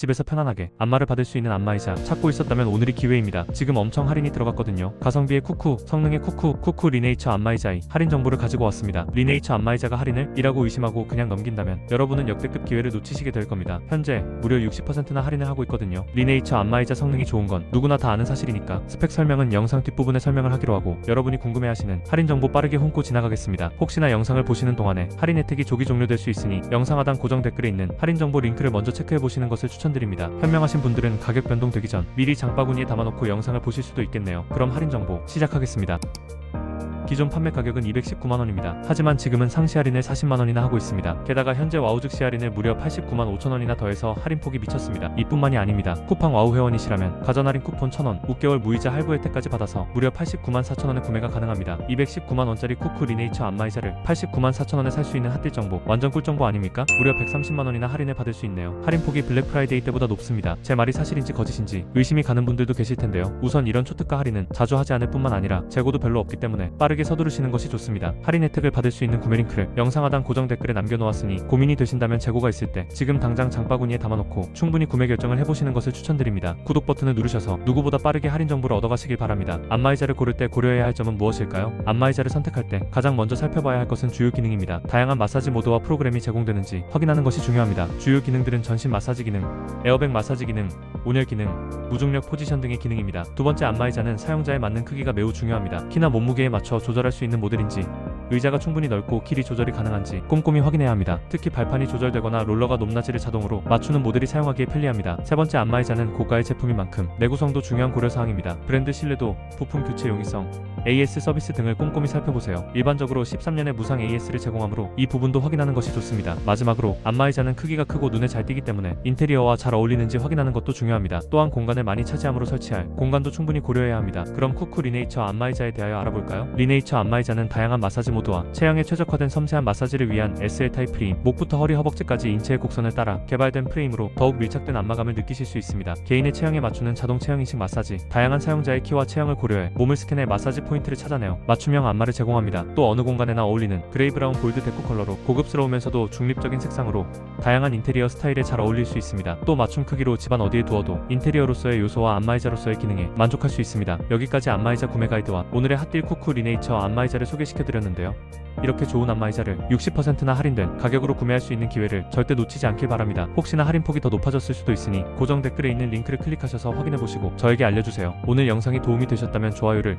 집에서 편안하게 안마를 받을 수 있는 안마의자 찾고 있었다면 오늘이 기회입니다. 지금 엄청 할인이 들어갔거든요. 가성비의 쿠쿠, 성능의 쿠쿠, 쿠쿠 리네이처 안마의자의 할인 정보를 가지고 왔습니다. 리네이처 안마의자가 할인을 이라고 의심하고 그냥 넘긴다면 여러분은 역대급 기회를 놓치시게 될 겁니다. 현재 무려 60%나 할인을 하고 있거든요. 리네이처 안마의자 성능이 좋은 건 누구나 다 아는 사실이니까 스펙 설명은 영상 뒷부분에 설명을 하기로 하고 여러분이 궁금해하시는 할인 정보 빠르게 훑고 지나가겠습니다. 혹시나 영상을 보시는 동안에 할인 혜택이 조기 종료될 수 있으니 영상 하단 고정 댓글에 있는 할인 정보 링크를 먼저 체크해 보시는 것을 추천 드립니다. 현명하신 분들은 가격 변동되기 전 미리 장바구니에 담아놓고 영상을 보실 수도 있겠네요. 그럼 할인 정보 시작하겠습니다. 기존 판매 가격은 219만원입니다. 하지만 지금은 상시 할인을 40만원이나 하고 있습니다. 게다가 현재 와우 즉시 할인을 무려 89만 5천원이나 더해서 할인폭이 미쳤습니다. 이뿐만이 아닙니다. 쿠팡 와우 회원이시라면 가전 할인 쿠폰 1000원, 6개월 무이자 할부 혜택까지 받아서 무려 89만 4천원에 구매가 가능합니다. 219만원짜리 쿠쿠 리네이처 안마의자를 89만 4천원에 살 수 있는 핫딜 정보, 완전 꿀 정보 아닙니까? 무려 130만원이나 할인을 받을 수 있네요. 할인폭이 블랙 프라이데이 때보다 높습니다. 제 말이 사실인지 거짓인지 의심이 가는 분들도 계실 텐데요. 우선 이런 초특가 할인은 자주 하지 않을 뿐만 아니라 재고도 별로 없기 때문에 빠르게 서두르시는 것이 좋습니다. 할인 혜택을 받을 수 있는 구매 링크를 영상 하단 고정 댓글에 남겨놓았으니 고민이 되신다면 재고가 있을 때 지금 당장 장바구니에 담아놓고 충분히 구매 결정을 해보시는 것을 추천드립니다. 구독 버튼을 누르셔서 누구보다 빠르게 할인 정보를 얻어가시길 바랍니다. 안마의자를 고를 때 고려해야 할 점은 무엇일까요? 안마의자를 선택할 때 가장 먼저 살펴봐야 할 것은 주요 기능입니다. 다양한 마사지 모드와 프로그램이 제공되는지 확인하는 것이 중요합니다. 주요 기능들은 전신 마사지 기능, 에어백 마사지 기능, 온열 기능, 무중력 포지션 등의 기능입니다. 두 번째 안마의자는 사용자에 맞는 크기가 매우 중요합니다. 키나 몸무게에 맞춰 조절할 수 있는 모델인지 의자가 충분히 넓고 길이 조절이 가능한지 꼼꼼히 확인해야 합니다. 특히 발판이 조절되거나 롤러가 높낮이를 자동으로 맞추는 모델이 사용하기에 편리합니다. 세 번째 안마의자는 고가의 제품인 만큼 내구성도 중요한 고려사항입니다. 브랜드 신뢰도, 부품 교체 용이성, AS 서비스 등을 꼼꼼히 살펴보세요. 일반적으로 13년의 무상 AS를 제공하므로 이 부분도 확인하는 것이 좋습니다. 마지막으로 안마의자는 크기가 크고 눈에 잘 띄기 때문에 인테리어와 잘 어울리는지 확인하는 것도 중요합니다. 또한 공간을 많이 차지함으로 설치할 공간도 충분히 고려해야 합니다. 그럼 쿠쿠 리네이처 안마의자에 대하여 알아볼까요? 리네이처 안마의자는 다양한 마사지 모드와 체형에 최적화된 섬세한 마사지를 위한 SL 타입 프레임, 목부터 허리 허벅지까지 인체의 곡선을 따라 개발된 프레임으로 더욱 밀착된 안마감을 느끼실 수 있습니다. 개인의 체형에 맞추는 자동 체형 인식 마사지, 다양한 사용자의 키와 체형을 고려해 몸을 스캔해 마사지 포인트를 찾아내어 맞춤형 안마를 제공합니다. 또 어느 공간에나 어울리는 그레이 브라운 골드 데코 컬러로 고급스러우면서도 중립적인 색상으로 다양한 인테리어 스타일에 잘 어울릴 수 있습니다. 또 맞춤 크기로 집안 어디에 두어도 인테리어로서의 요소와 안마의자로서의 기능에 만족할 수 있습니다. 여기까지 안마의자 구매 가이드와 오늘의 핫딜 쿠쿠 리네이처 안마의자를 소개시켜드렸는데요. 이렇게 좋은 안마의자를 60%나 할인된 가격으로 구매할 수 있는 기회를 절대 놓치지 않길 바랍니다. 혹시나 할인폭이 더 높아졌을 수도 있으니 고정 댓글에 있는 링크를 클릭하셔서 확인해보시고 저에게 알려주세요. 오늘 영상이 도움이 되셨다면 좋아요를